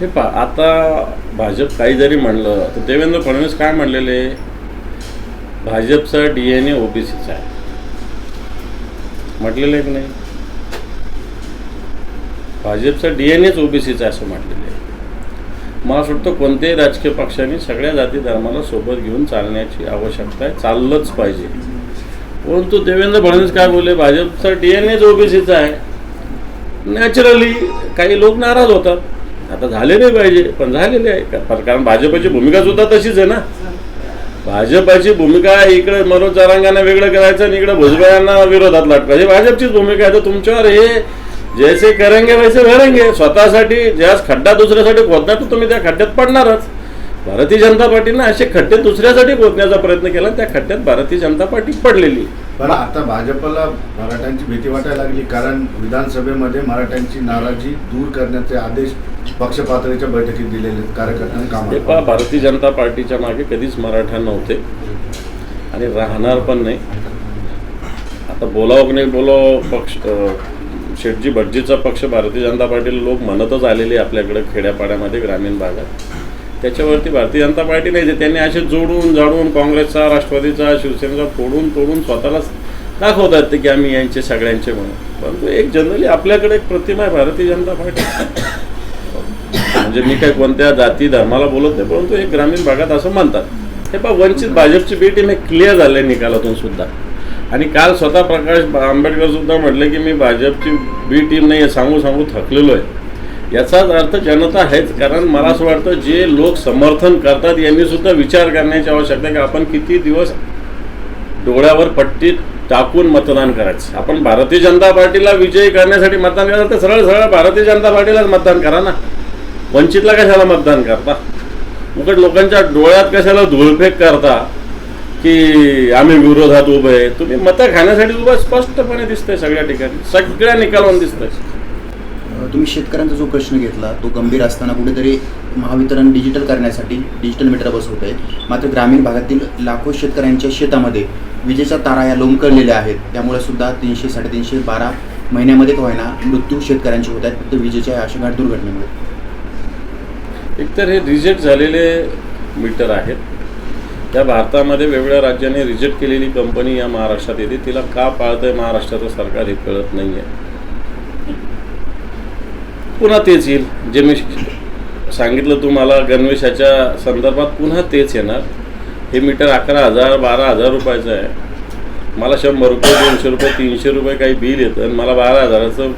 हे पा आता भाजप काही जरी म्हणलं तर देवेंद्र फडणवीस काय म्हणलेले? भाजपचा डी एन ए ओबीसीचा आहे. म्हटलेलं आहे की नाही? भाजपचा डी एन एच ओबीसीचा आहे असं म्हटलेलं. आहे मला वाटतं कोणत्याही राजकीय पक्षाने सगळ्या जाती धर्माला सोबत घेऊन चालण्याची आवश्यकता आहे चाललंच पाहिजे. परंतु देवेंद्र फडणवीस काय बोलले? भाजपचा डी एन एच ओबीसीचा आहे. नॅचरली काही लोक नाराज होतात. आता झाले नाही पाहिजे पण झालेले आहे. कारण भाजपची भूमिका सुद्धा तशीच आहे ना. भाजपाची भूमिका इकडे मनोज चारांगांना वेगळं करायचं आणि इकडे भुजबळांना विरोधात लाटकायचं ही भाजपचीच भूमिका आहे. तर तुमच्यावर हे जैसे करेंगे वैसे भरेंगे स्वतःसाठी ज्यास खड्डा दुसऱ्यासाठी खोदणार तर तुम्ही त्या खड्ड्यात पडणारच. भारतीय जनता पार्टीनं असे खड्डे दुसऱ्यासाठी खोदण्याचा प्रयत्न केला त्या खड्ड्यात भारतीय जनता पार्टी पडलेली. पण आता भाजपला मराठ्यांची भीती वाटायला लागली कारण विधानसभेमध्ये मराठ्यांची नाराजी दूर करण्याचे आदेश पक्ष पातळीच्या बैठकीत दिलेले कार्यकर्त्यांनी काम भारतीय जनता पार्टीच्या मागे कधीच मराठा नव्हते आणि राहणार पण नाही. आता बोलावं की नाही बोलावं पक्ष शेटजी भटजीचा पक्ष भारतीय जनता पार्टीला लोक म्हणतच आलेले आपल्याकडे खेड्यापाड्यामध्ये ग्रामीण भागात. त्याच्यावरती भारतीय जनता पार्टी नाही त्यांनी असे जोडून जाडून काँग्रेसचा राष्ट्रवादीचा शिवसेनेचा तोडून तोडून स्वतःलाच दाखवतात ते की आम्ही यांचे सगळ्यांचे म्हणून. परंतु एक जनरली आपल्याकडे एक प्रतिमा आहे भारतीय जनता पार्टी. म्हणजे मी काय कोणत्या जाती धर्माला बोलत नाही परंतु एक ग्रामीण भागात असं म्हणतात. हे पहा वंचित भाजपची बी टीम हे क्लिअर झाले निकालातून सुद्धा. आणि काल स्वतः प्रकाश आंबेडकर सुद्धा म्हटले की मी भाजपची बी टीम नाही आहे सांगू सांगू थकलेलो आहे. याचाच अर्थ जनता आहेच कारण मला असं वाटतं जे लोक समर्थन करतात यांनी सुद्धा विचार करण्याची आवश्यकता आहे की आपण किती दिवस डोळ्यावर पट्टी टाकून मतदान करायचं. आपण भारतीय जनता पार्टीला विजयी करण्यासाठी मतदान करायचं तर सरळ सरळ भारतीय जनता पार्टीलाच मतदान करा ना. वंचितला कशाला मतदान करता? उकट लोकांच्या डोळ्यात कशाला धुळफेक करता की आम्ही विरोधात उभे आहे? तुम्ही मतं खाण्यासाठी उभं स्पष्टपणे दिसतंय सगळ्या ठिकाणी. सगळ्या निकालावून दिसतंय. तुम्ही शेतकऱ्यांचा जो प्रश्न घेतला तो गंभीर असताना कुठेतरी महावितरण डिजिटल करण्यासाठी डिजिटल मीटर बसवत आहे मात्र ग्रामीण भागातील लाखो शेतकऱ्यांच्या शेतामध्ये विजेच्या तारा या लोंबकळलेल्या आहेत. त्यामुळे सुद्धा तीनशे साडेतीनशे बारा महिन्यामध्ये का होईना मृत्यू शेतकऱ्यांचे होत आहेत. फक्त विजेच्या अशा घाट दुर्घटनेमुळे. एकतर हे रिजेक्ट झालेले मीटर आहेत. त्या भारतामध्ये वेगवेगळ्या राज्यांनी रिजेक्ट केलेली कंपनी या महाराष्ट्रात येते. तिला का पाळतंय महाराष्ट्राचं सरकार हे कळत नाही आहे पुन्हा तेच येईल. जे मी सांगितलं तुम्हाला गणवेशाच्या संदर्भात पुन्हा तेच येणार. हे मीटर अकरा हजार बारा हजार रुपयाचं आहे. मला शंभर रुपये दोनशे रुपये तीनशे रुपये काही बिल येतं आणि मला बारा हजाराचं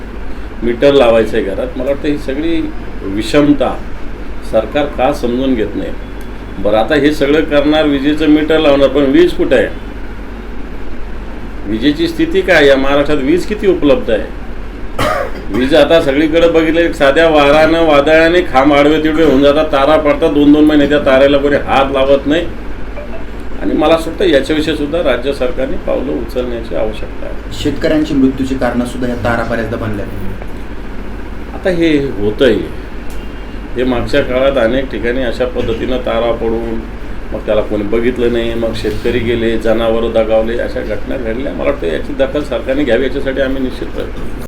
मीटर लावायचं आहे घरात. मला वाटतं ही सगळी विषमता सरकार का समजून घेत नाही? बरं आता हे सगळं करणार विजेचं मीटर लावणार पण वीज कुठं आहे? विजेची स्थिती काय या महाराष्ट्रात वीज किती उपलब्ध आहे? वीज आता सगळीकडे बघितलं साध्या वारानं वादळाने खांब आडवे तिडवे होऊन जातात तारा पडतात दोन दोन महिने त्या ताऱ्याला कोणी हात लावत नाही आणि मला असं वाटतं याच्याविषयी सुद्धा राज्य सरकारने पावलं उचलण्याची आवश्यकता आहे शेतकऱ्यांची मृत्यूची कारणं सुद्धा या तारा बऱ्याचदा बनल्या. आता हे होतंय हे मागच्या काळात अनेक ठिकाणी अशा पद्धतीनं तारा पडून मग त्याला कोणी बघितलं नाही मग शेतकरी गेले जनावरं दगावले अशा घटना घडल्या मला वाटतं याची दखल सरकारने घ्यावी याच्यासाठी आम्ही निश्चित प्रयत्न करू.